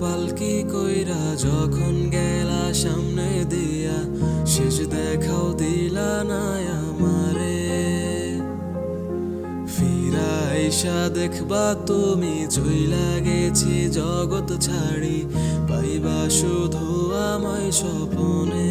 পালকি কইরা যখন গেলা সামনে দিয়া, শেষ দেখাও দিলা না আমারে। ফিরা আইসা দেখবা তুমি চইলা গেছি জগৎ ছাড়ি, পাইবা শুধু আমায় স্বপনে।